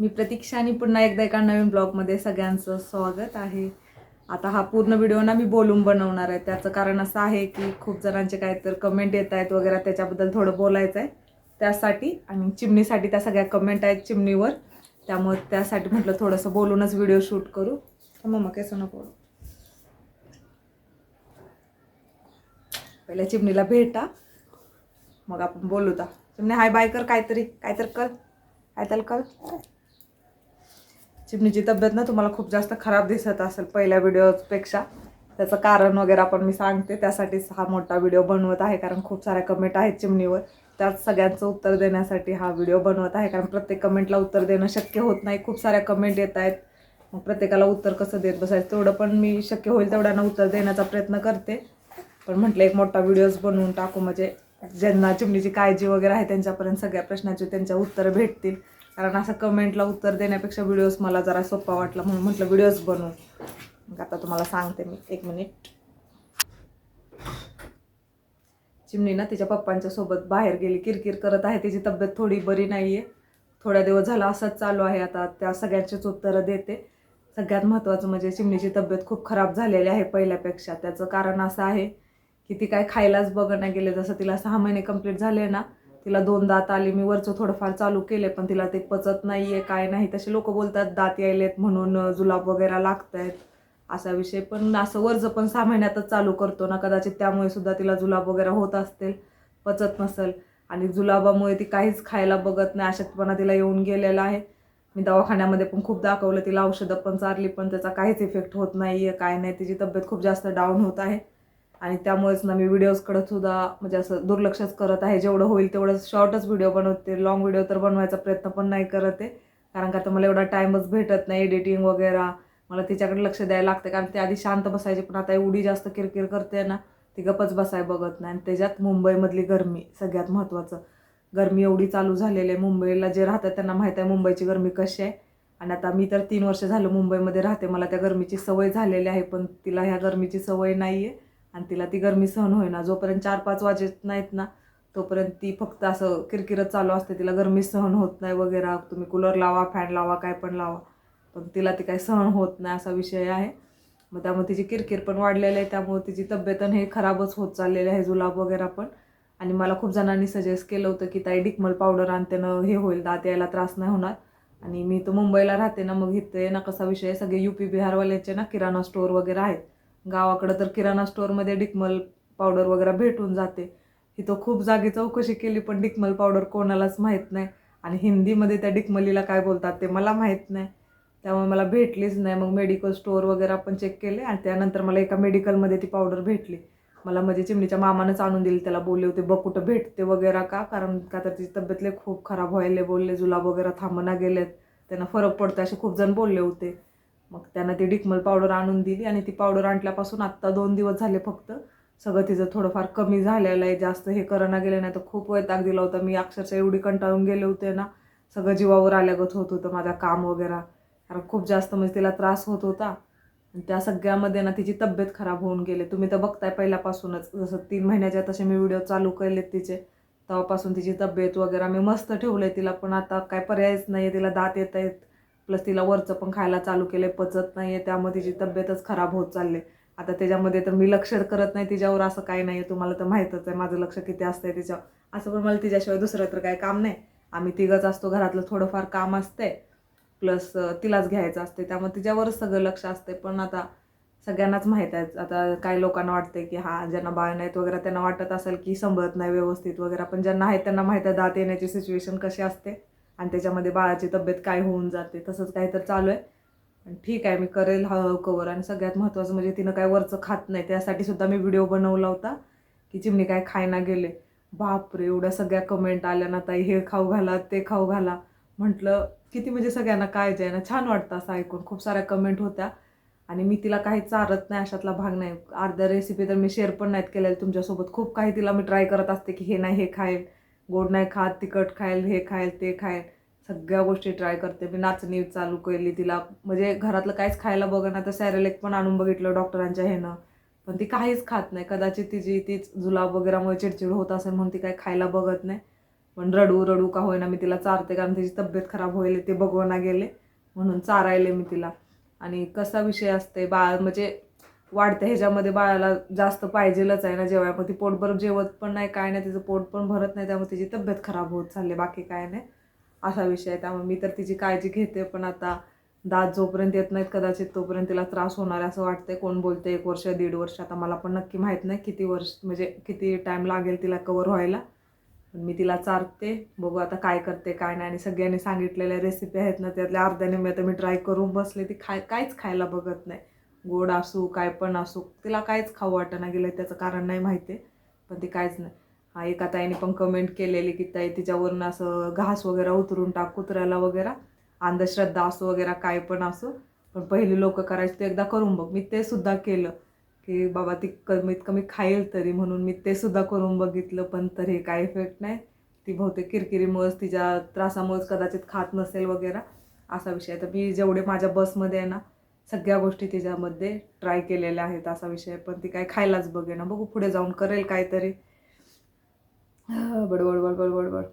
मी प्रतीक्षा आणि पुन्हा एकदा एका नवीन ब्लॉगमध्ये सगळ्यांचं स्वागत आहे. आता हा पूर्ण व्हिडिओ ना मी बोलून बनवणार आहे. त्याचं कारण असं आहे की खूप जणांचे काय तर कमेंट येत आहेत वगैरे त्याच्याबद्दल थोडं बोलायचं आहे. त्यासाठी आणि चिमणीसाठी त्या सगळ्या कमेंट आहेत चिमणीवर. त्यामुळे त्यासाठी म्हटलं थोडंसं बोलूनच व्हिडिओ शूट करू. मग कसं नको. पहिल्या चिमणीला भेटा. मग आपण बोलू ता चिमणी हाय बाय कर काहीतरी. काहीतरी कर. काय त्याला कर. चिमणीची तब्येत ना तुम्हाला खूप जास्त खराब दिसत असेल पहिल्या व्हिडिओपेक्षा त्याचं कारण वगैरे आपण मी सांगते. त्यासाठीच हा मोठा व्हिडिओ बनवत आहे कारण खूप साऱ्या कमेंट आहेत चिमणीवर. त्यात सगळ्यांचं उत्तर देण्यासाठी हा व्हिडिओ बनवत आहे कारण प्रत्येक कमेंटला उत्तर देणं शक्य होत नाही. खूप साऱ्या कमेंट येत आहेत. मग प्रत्येकाला उत्तर कसं देत बसायचं? तेवढं पण मी शक्य होईल तेवढ्यांना उत्तर देण्याचा प्रयत्न करते. पण म्हटलं एक मोठा व्हिडिओज बनवून टाकू. म्हणजे ज्यांना चिमणीची काळजी वगैरे आहे त्यांच्यापर्यंत सगळ्या प्रश्नाचे त्यांच्या उत्तरं भेटतील. कारण असं कमेंटला उत्तर देण्यापेक्षा व्हिडिओज मला जरा सोपा वाटला म्हणून म्हटलं व्हिडिओज बनवू. मग आता तुम्हाला सांगते मी. एक मिनिट चिमणी ना तिच्या पप्पांच्या सोबत बाहेर गेली. किरकिर करत आहे. तिची तब्येत थोडी बरी नाही आहे थोड्या दिवस झाला असंच चालू आहे. आता त्या सगळ्यांचीच उत्तरं देते. सगळ्यात महत्त्वाचं म्हणजे चिमणीची तब्येत खूप खराब झालेली आहे पहिल्यापेक्षा. त्याचं कारण असं आहे की ती काय खायलाच बघणं गेले. जसं तिला सहा महिने कंप्लीट झाले ना तिला दोन दात आले मी वरचं थोडंफार चालू केले पण तिला ते पचत नाही आहे काय नाही. तसे लोक बोलतात दात यायलेत म्हणून जुलाब वगैरे लागत आहेत असा विषय पण असं वरचं पण सहा महिन्यातच चालू करतो ना कदाचित त्यामुळे सुद्धा तिला जुलाब वगैरे होत असतील पचत नसेल. आणि जुलाबामुळे ती काहीच खायला बघत नाही अशक्तपणा तिला येऊन गेलेला आहे. मी दवाखान्यामध्ये पण खूप दाखवलं तिला औषधं पण चारली पण त्याचा काहीच इफेक्ट होत नाही आहे काय नाही. तिची तब्येत खूप जास्त डाऊन होत आहे. आणि त्यामुळेच ना मी व्हिडिओजकडं सुद्धा म्हणजे असं दुर्लक्षच करत आहे. जेवढं होईल तेवढं शॉर्टच व्हिडिओ बनवते. लॉंग व्हिडिओ तर बनवायचा प्रयत्न पण नाही करत आहे. कारण का तर मला एवढा टाईमच भेटत नाही एडिटिंग वगैरे. मला तिच्याकडे लक्ष द्यायला लागतं. कारण ते आधी शांत बसायची पण आता एवढी जास्त किरकिर करते ना ती गपच बसाय बघत नाही. आणि त्याच्यात मुंबईमधली गरमी सगळ्यात महत्त्वाचं गरमी एवढी चालू झालेली आहे. मुंबईला जे राहतात त्यांना माहीत आहे मुंबईची गरमी कशी आहे. आणि आता मी तर तीन वर्ष झालं मुंबईमध्ये राहते. मला त्या गरमीची सवय झालेली आहे पण तिला ह्या गरमीची सवय नाही आहे आणि तिला ती गरमी सहन होईना. जोपर्यंत चार पाच वाजत नाहीत ना तोपर्यंत ती फक्त असं किरकिरत चालू असते. तिला गरमी सहन होत नाही वगैरे. तुम्ही कूलर लावा फॅन लावा काय पण लावा. पण तिला ती काही सहन होत नाही असा विषय आहे. मग त्यामुळे तिची किरकिर पण वाढलेली आहे. त्यामुळे तिची तब्येत हे खराबच होत चाललेली आहे जुलाब वगैरे पण. आणि मला खूप जणांनी सजेस्ट केलं होतं की ताई डिकमल पावडर आणतेनं हे होईल. दात यायला त्रास नाही होणार. आणि मी तर मुंबईला राहते ना मग इथे ना कसा विषय आहे. सगळे यू पी बिहारवाल्याचे ना किराणा स्टोअर वगैरे आहेत. गावाकडं तर किराणा स्टोअरमध्ये डिकमल पावडर वगैरे भेटून जाते. इथं खूप जागी चौकशी केली पण डिकमल पावडर कोणालाच माहीत नाही. आणि हिंदीमध्ये त्या डिकमलीला काय बोलतात ते मला माहीत नाही. त्यामुळे मला भेटलीच नाही. मग मेडिकल स्टोअर वगैरे आपण चेक केले आणि त्यानंतर मला एका मेडिकलमध्ये ती पावडर भेटली. मला म्हणजे चिमणीच्या मामानंच आणून दिली. त्याला बोलले होते बघ कुठं भेटते वगैरे का? कारण का तर तिची तब्येतले खूप खराब व्हायले बोलले जुलाब वगैरे थांबना गेलेत. त्यांना फरक पडतो असे खूप जण बोलले होते. मग त्यांना ती डिकमल पावडर आणून दिली आणि ती पावडर आणल्यापासून आत्ता दोन दिवस झाले फक्त. सगळं तिचं थोडंफार कमी झालेलं आहे. जास्त हे करणं गेलं नाही तर खूप वैताग दिला होता. मी अक्षरशः एवढी कंटाळून गेले होते ना. सगळं जीवावर आल्यागत होत होतं माझा काम वगैरे. कारण खूप जास्त म्हणजे तिला त्रास होत होता. आणि त्या सगळ्यामध्ये ना तिची तब्येत खराब होऊन गेले. तुम्ही तर बघताय पहिल्यापासूनच. जसं तीन महिन्याच्या तसे मी व्हिडिओ चालू केलेत तिचे. तेव्हापासून तिची तब्येत वगैरे मी मस्त ठेवलं आहे तिला. पण आता काय पर्यायच नाही आहे तिला दात येत आहेत. प्लस तिला वरचं पण खायला चालू केलं आहे पचत नाही आहे त्यामुळे तिची तब्येतच खराब होत चालली आहे. आता त्याच्यामध्ये तर मी लक्ष करत नाही तिच्यावर असं काही नाही आहे तुम्हाला तर माहीतच आहे माझं लक्ष किती असतं आहे तिच्यावर. असं पण मला तिच्याशिवाय दुसरं तर काही काम नाही. आम्ही तिघंच असतो घरातलं थोडंफार काम असते प्लस तिलाच घ्यायचं असते त्यामुळे तिच्यावरच सगळं लक्ष असते पण आता सगळ्यांनाच माहीत आहे आता काही लोकांना वाटते की हा ज्यांना बाळ नाहीत वगैरे त्यांना वाटत असेल की संभळत नाही व्यवस्थित वगैरे. पण ज्यांना आहेत त्यांना माहीत आहे दात येण्याची सिच्युएशन कशी असते. आणि त्याच्यामध्ये बाळाची तब्येत काय होऊन जाते तसंच काही तर चालू आहे. ठीक आहे मी करेल हळूहळू कवर आणि सगळ्यात महत्त्वाचं म्हणजे तिनं काय वरचं खात नाही त्यासाठी सुद्धा मी व्हिडिओ बनवला होता की चिमणी काय खायना गेले. बापरे एवढ्या सगळ्या कमेंट आल्या ना ताई हे खाऊ घाला ते खाऊ घाला. म्हटलं किती म्हणजे सगळ्यांना काय आहे ना छान वाटतं असं ऐकून. खूप साऱ्या कमेंट होत्या. आणि मी तिला काही चारत नाही अशातला भाग नाही. अर्ध्या रेसिपी तर मी शेअर पण नाहीत केलेल्या. तुमच्यासोबत खूप काही तिला मी ट्राय करत असते की हे नाही हे खाईल. गोड नाही खात तिखट खाईल हे खाईल ते खाईल. सगळ्या गोष्टी ट्राय करते. मी नाचणी चालू केली तिला. म्हणजे घरातलं काहीच खायला बघ ना तर सॅरेलेक पण आणून बघितलं डॉक्टरांच्या ह्यानं. पण ती काहीच खात नाही. कदाचित तिची तीच जुलाब वगैरेमुळे चिडचिड होत असेल म्हणून ती काही खायला बघत नाही. पण रडू रडू का होईना मी तिला चारते कारण तिची तब्येत खराब होईल ते बघवना गेले. म्हणून चारायले मी तिला. आणि कसा विषय असते बाळ म्हणजे वाढते. ह्याच्यामध्ये बाळाला जास्त पाहिजेलच आहे ना जेवायला पण ती पोटभर जेवत पण नाही काय नाही तिचं पोट पण भरत नाही त्यामुळे तिची तब्येत खराब होत चालली बाकी काय नाही. असा विषय आहे. त्यामुळे मी तर तिची काळजी घेते पण आता दात जोपर्यंत येत नाहीत कदाचित तोपर्यंत तिला त्रास होणार आहे असं वाटतंय. कोण बोलते एक वर्ष दीड वर्ष आता मला पण नक्की माहीत नाही किती वर्ष म्हणजे किती टाईम लागेल तिला कवर व्हायला. मी तिला चारते बघू आता काय करते काय नाही. आणि सगळ्यांनी सांगितलेल्या रेसिपी आहेत ना त्यातल्या अर्ध्याने मी आता मी ट्राय करून बसले. ती खाय काहीच खायला बघत नाही. गोड असू काय पण असू तिला काहीच खाऊ वाटेना गेलं त्याचं कारण नाही माहिती पण ती काहीच नाही. हा एका ताईने पण कमेंट केलेली की ताई तिच्यावरून असं घास वगैरे उतरून टाक कुत्र्याला वगैरे अंधश्रद्धा असो वगैरे काय पण असो पण पहिली लोक करायचे ते एकदा करून बघ. मी ते सुद्धा केलं की बाबा ती कमीत कमी खाईल तरी म्हणून मी ते सुद्धा करून बघितलं पण तरी काय इफेक्ट नाही. ती बहुतेक किरकिरीमुळेच तिच्या त्रासामुळेच कदाचित खात नसेल वगैरे असा विषय. तर मी जेवढे माझ्या बसमध्ये आहे ना सगळ्या गोष्टी तिच्यामध्ये ट्राय केलेल्या आहेत असा विषय पण ती काय खायलाच बघे ना. बघू पुढे जाऊन करेल काहीतरी. बडबड बडबड बडबड.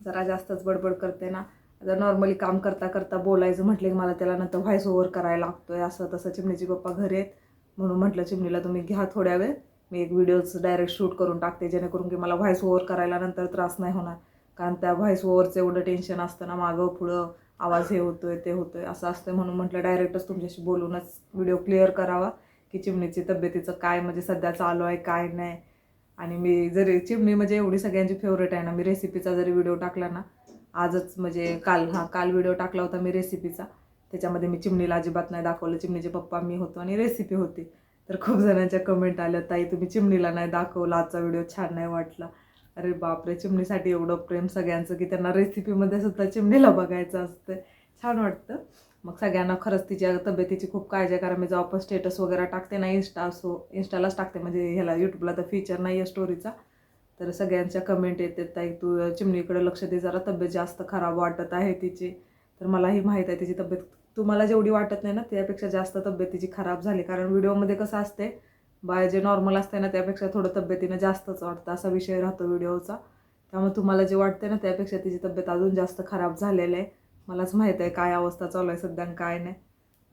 जरा जास्तच बडबड करते ना. आता नॉर्मली काम करता करता बोलायचं म्हटलं की मला त्याला नंतर व्हॉइस ओव्हर करायला लागतोय. असं तसं चिमणीची पप्पा घरी आहेत. म्हणून म्हटलं चिमणीला तुम्ही घ्या थोड्या वेळ. मी एक व्हिडिओज डायरेक्ट शूट करून टाकते जेणेकरून की मला व्हॉइस ओव्हर करायला नंतर त्रास नाही होणार. कारण त्या व्हॉइस ओव्हरचं एवढं टेन्शन असतं ना मागं पुढं. आवाज हे होतोय ते होतोय असं असतं म्हणून म्हटलं डायरेक्टच तुमच्याशी बोलूनच व्हिडिओ क्लिअर करावा की चिमणीची तब्येतीचं काय म्हणजे सध्या चालू आहे काय नाही. आणि मी जरी चिमणी म्हणजे एवढी सगळ्यांची फेवरेट आहे ना मी रेसिपीचा जरी व्हिडिओ टाकला ना आजच म्हणजे काल हा काल व्हिडिओ टाकला होता मी रेसिपीचा त्याच्यामध्ये मी चिमणीला अजिबात नाही दाखवलं. चिमणीचे पप्पा मी होतो आणि रेसिपी होती. तर खूप जणांच्या कमेंट आल्या ताई तुम्ही चिमणीला नाही दाखवला आजचा व्हिडिओ छान नाही वाटला. अरे बापरे चिमणीसाठी एवढं प्रेम सगळ्यांचं की त्यांना रेसिपीमध्ये सुद्धा चिमणीला बघायचं असतं छान वाटतं. मग सगळ्यांना खरंच तिच्या तब्येतीची खूप काळजी आहे कारण मी जेव्हा आपण स्टेटस वगैरे टाकते ना इन्स्टा असो इन्स्टालाच टाकते. म्हणजे ह्याला यूट्यूबला तर फीचर नाही आहे स्टोरीचा तर सगळ्यांच्या कमेंट येतात ताई तू चिमणीकडे लक्ष दे. जरा तब्येत जास्त खराब वाटत आहे तिची. तर मलाही माहीत आहे तिची तब्येत. तुम्हाला जेवढी वाटत नाही ना त्यापेक्षा जास्त तब्येतीची खराब झाली. कारण व्हिडिओमध्ये कसं असते बाय जे नॉर्मल असते ना त्यापेक्षा थोडं तब्येतीनं जास्तच वाटतं असा विषय राहतो व्हिडिओचा. त्यामुळे तुम्हाला जे वाटते ना त्यापेक्षा तिची तब्येत अजून जास्त खराब झालेलं आहे. मलाच माहीत आहे काय अवस्था चालू आहे सध्या काय नाही.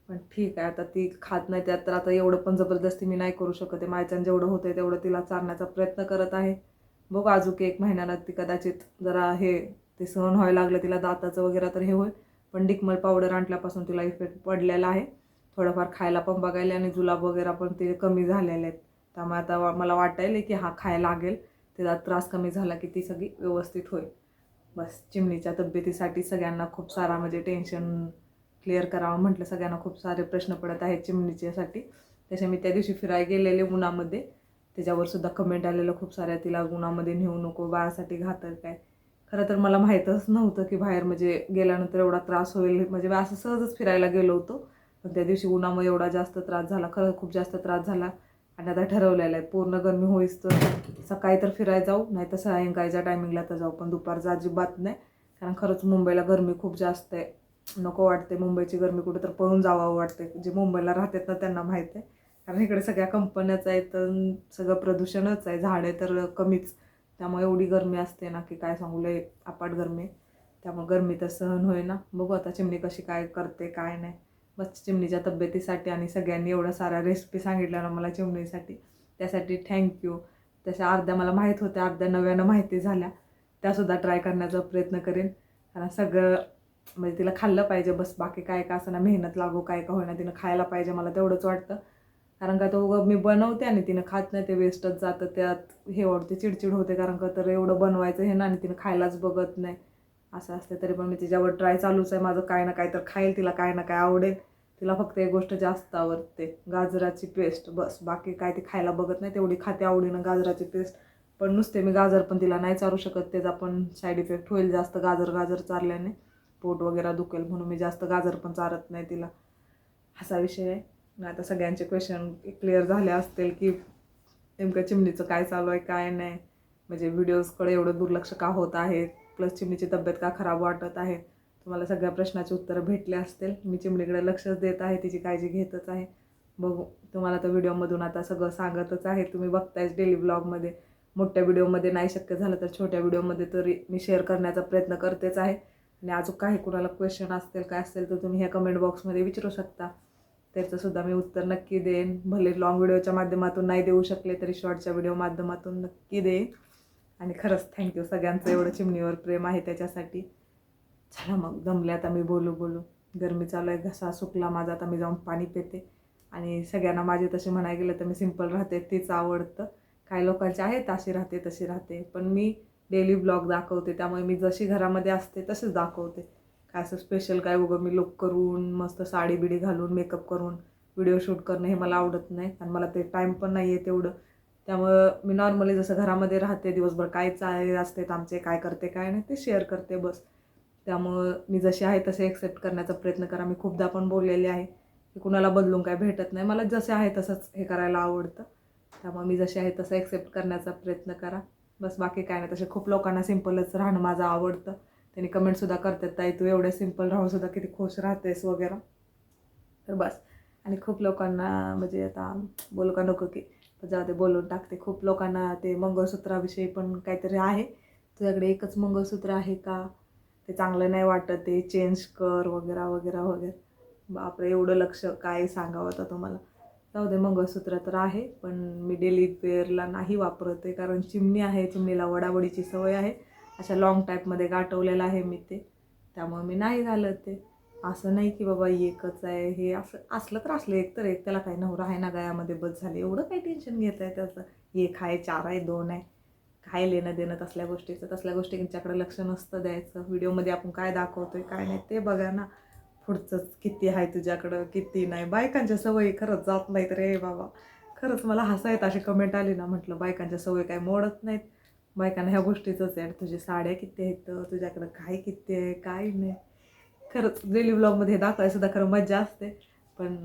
पण ठीक आहे आता ती खात नाही त्यात तर आता एवढं पण जबरदस्ती मी नाही करू शकत आहे. माझ्यानं जेवढं होतं तेवढं तिला चारण्याचा प्रयत्न करत आहे. बघू अजून एक महिन्याला ती कदाचित जरा हे ते सहन व्हायला लागलं तिला दाताचं वगैरे तर हे होईल. पण डिकमल पावडर आणल्यापासून तिला इफेक्ट पडलेला आहे. थोडंफार खायला पण बघायला आणि जुलाब वगैरे पण ते कमी झालेले आहेत. त्यामुळे आता वा- मला वाटायला की हा खायला लागेल. त्याचा त्रास कमी झाला की ती सगळी व्यवस्थित होईल. बस चिमणीच्या तब्येतीसाठी सगळ्यांना खूप सारा म्हणजे टेन्शन क्लिअर करावं म्हटलं. सगळ्यांना खूप सारे प्रश्न पडत आहेत चिमणीच्यासाठी. त्याच्या मी त्या दिवशी फिरायला गेलेले उन्हामध्ये. त्याच्यावर सुद्धा कमेंट आलेलं खूप साऱ्या तिला उन्हामध्ये नेऊ नको बाळासाठी घातक काय खरं तर मला माहीतच नव्हतं की बाहेर म्हणजे गेल्यानंतर एवढा त्रास होईल. म्हणजे मी असं सहजच फिरायला गेलो होतो. पण त्या दिवशी उन्हामुळे एवढा जास्त त्रास झाला खरं खूप जास्त त्रास झाला. आणि आता ठरवलेलं आहे पूर्ण गरमी होईस तर सकाळी तर फिरायला जाऊ नाही तर सायंकाळच्या टायमिंगला तर जाऊ. पण दुपारचं अजिबात नाही कारण खरंच मुंबईला गरमी खूप जास्त आहे. नको वाटते मुंबईची गरमी कुठं तर पळून जावं वाटते जे मुंबईला राहतात ना त्यांना माहीत आहे. कारण इकडे सगळ्या कंपन्याच आहेत तर सगळं प्रदूषणच आहे. झाडे तर कमीच. त्यामुळे एवढी गरमी असते ना की काय सांगू लय अपाट गरमी आहे. त्यामुळे गरमी तर सहन होईना. बघू आता चिमणी कशी काय करते काय नाही. बस चिमणीच्या तब्येतीसाठी आणि सगळ्यांनी एवढा सारा रेसिपी सांगितला ना मला चिमणीसाठी. त्यासाठी थँक्यू तशा अर्ध्या मला माहीत होत्या अर्ध्या नव्यानं माहिती झाल्या. त्यासुद्धा ट्राय करण्याचा प्रयत्न करेन. कारण सगळं म्हणजे तिला खाल्लं पाहिजे बस बाकी काय का असं ना मेहनत लागू काय का होईना तिनं खायला पाहिजे मला तेवढंच वाटतं. कारण का तो मी बनवते आणि तिनं खात नाही ते वेस्टच जातं. त्यात हे वाटते चिडचिड होते. कारण का तर एवढं बनवायचं हे ना आणि तिनं खायलाच बघत नाही. असं असते तरी पण मी तिच्यावर ट्राय चालूच आहे. माझं काय ना काय तर खाईल तिला काय ना काय आवडेल. तिला फक्त एक गोष्ट जास्त आवडते गाजराची पेस्ट बस बाकी काय ती खायला बघत नाही तेवढी खाते आवडीनं गाजराची पेस्ट पण नुसते मी गाजर पण तिला नाही चारू शकत त्याचा पण साईड इफेक्ट होईल जास्त गाजर गाजर चारल्याने. पोट वगैरे दुखेल म्हणून मी जास्त गाजर पण चारत नाही तिला. असा विषय आहे. आता सगळ्यांचे क्वेश्चन क्लिअर झाले असतील की नेमकं चिमणीचं काय चालू आहे काय नाही. म्हणजे व्हिडिओजकडे एवढं दुर्लक्ष का होत आहे प्लस चिमणीची तब्येत का खराब वाटत आहे? तुम्हाला सगळ्या प्रश्नाची उत्तरं भेटले असतील. मी चिमणीकडे लक्षच देत आहे तिची काळजी घेतच आहे. बघू तुम्हाला तर व्हिडिओमधून आता सगळं सांगतच आहे. तुम्ही बघतायच डेली ब्लॉगमध्ये. मोठ्या व्हिडिओमध्ये नाही शक्य झालं तर छोट्या व्हिडिओमध्ये तरी मी शेअर करण्याचा प्रयत्न करतेच आहे. आणि अजून काही कुणाला क्वेश्चन असतील काय असेल तर तुम्ही ह्या कमेंट बॉक्समध्ये विचारू शकता. त्याचंसुद्धा मी उत्तर नक्की देईन. भले लॉंग व्हिडिओच्या माध्यमातून नाही देऊ शकले तरी शॉर्टच्या व्हिडिओ माध्यमातून नक्की देईन. आणि खरंच थँक्यू सगळ्यांचं एवढं चिमणीवर प्रेम आहे त्याच्यासाठी. चला मग दमले आता मी बोलू बोलू. गरमी चालू आहे घसा सुकला माझा आता मी जाऊन पाणी पिते. आणि सगळ्यांना माझे तसे म्हणायला गेलं तर मी सिंपल राहते तेच आवडतं. काही लोकांचे आहेत अशी राहते तशी राहते. पण मी डेली ब्लॉग दाखवते त्यामुळे मी जशी घरामध्ये असते तसेच दाखवते. काय असं स्पेशल काय उगं मी लुक करून मस्त साडी बिडी घालून मेकअप करून व्हिडिओ शूट करणं हे मला आवडत नाही. आणि मला ते टाईम पण नाही आहे तेवढं. त्यामुळं मी नॉर्मली जसं घरामध्ये राहते दिवसभर काय चालले असते आमचे काय करते काय नाही ते शेअर करते बस. त्यामुळं मी जसे आहे तसे एक्सेप्ट करण्याचा प्रयत्न करा. मी खूपदा पण बोललेले आहे की कुणाला बदलून काय भेटत नाही. मला जसे आहे तसंच हे करायला आवडतं. त्यामुळे मी जसे आहे तसं एक्सेप्ट करण्याचा प्रयत्न करा. बस बाकी काय नाही. तसे खूप लोकांना सिम्पलच राहणं माझं आवडतं. त्यांनी कमेंटसुद्धा करतात ताई तू एवढे सिंपल राहूनसुद्धा किती खुश राहतेस वगैरे. तर बस. आणि खूप लोकांना म्हणजे आता बोलू का नको की जाऊ दे बोलून टाकते. खूप लोकांना ते मंगळसूत्राविषयी पण काहीतरी आहे. तुझ्याकडे एकच मंगळसूत्र आहे का? ते चांगलं नाही वाटत ते चेंज कर वगैरे वगैरे वगैरे. बापरे एवढं लक्ष काय सांगावं आता तुम्हाला. जाऊ दे मंगळसूत्र तर आहे पण मी डेली वेअरला नाही वापरते कारण चिमणी आहे चिमणीला वडावडीची सवय आहे. अशा लाँग टाईपमध्ये गाठवलेलं आहे मी ते. त्यामुळे मी नाही घालत ते. असं नाही की बाबा एकच आहे हे असं असलं तर असलं एक तर एक त्याला काही नवरा आहे ना गयामध्ये बस झाले एवढं काही टेन्शन घेत आहे त्याचं. एक आहे चार आहे दोन आहे. काय लेणं देणं तसल्या गोष्टीचं तसल्या गोष्टींच्याकडे लक्ष नसतं द्यायचं. व्हिडिओमध्ये आपण काय दाखवतोय काय नाही ते बघा ना. पुढचंच किती आहे तुझ्याकडं किती नाही. बायकांच्या सवयी खरंच जात नाहीत रे बाबा. खरंच मला हसायत अशी कमेंट आली ना म्हटलं बायकांच्या सवयी काय मोडत नाहीत. बायकांना ह्या गोष्टीचंच आहे. तुझ्या साड्या किती आहेत? तुझ्याकडं काय किती आहे? काय नाही. खरंच डेली ब्लॉगमध्ये हे दाखवायला सुद्धा खरं मजा असते. पण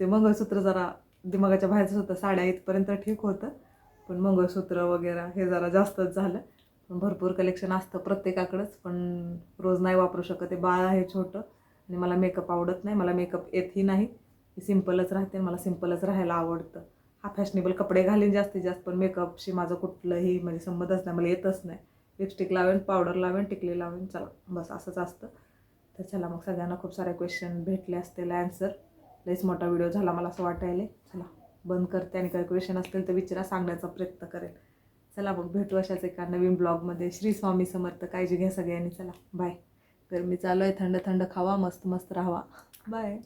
ते मंगळसूत्र जरा दिमागाच्या बाहेरच होतं साड्या इथपर्यंत ठीक होतं. पण मंगळसूत्र वगैरे हे जरा जास्तच झालं. पण भरपूर कलेक्शन असतं प्रत्येकाकडंच पण रोज नाही वापरू शकत ते. बाळ आहे छोटं आणि मला मेकअप आवडत नाही मला मेकअप येतही नाही. सिम्पलच राहते आणि मला सिम्पलच राहायला आवडतं. हा फॅशनेबल कपडे घालीन जास्तीत जास्त पण मेकअपशी माझं कुठलंही म्हणजे संबंधच नाही मला येतच नाही. लिपस्टिक लावेन पावडर लावेन टिकली लावेन चला बस असंच असतं. तर चला मग सगळ्यांना खूप सारे क्वेश्चन भेटले असतील ॲन्सर लईच मोठा व्हिडिओ झाला मला असं वाटायला. चला बंद करते आणि काही क्वेश्चन असतील तर विचारा सांगण्याचा प्रयत्न करेल. चला मग भेटू अशाच एका नवीन ब्लॉगमध्ये श्री स्वामी समर्थ काळजी घ्या सगळ्यांनी. चला बाय गरमी चालू आहे. थंड थंड खावा मस्त मस्त राहावा. बाय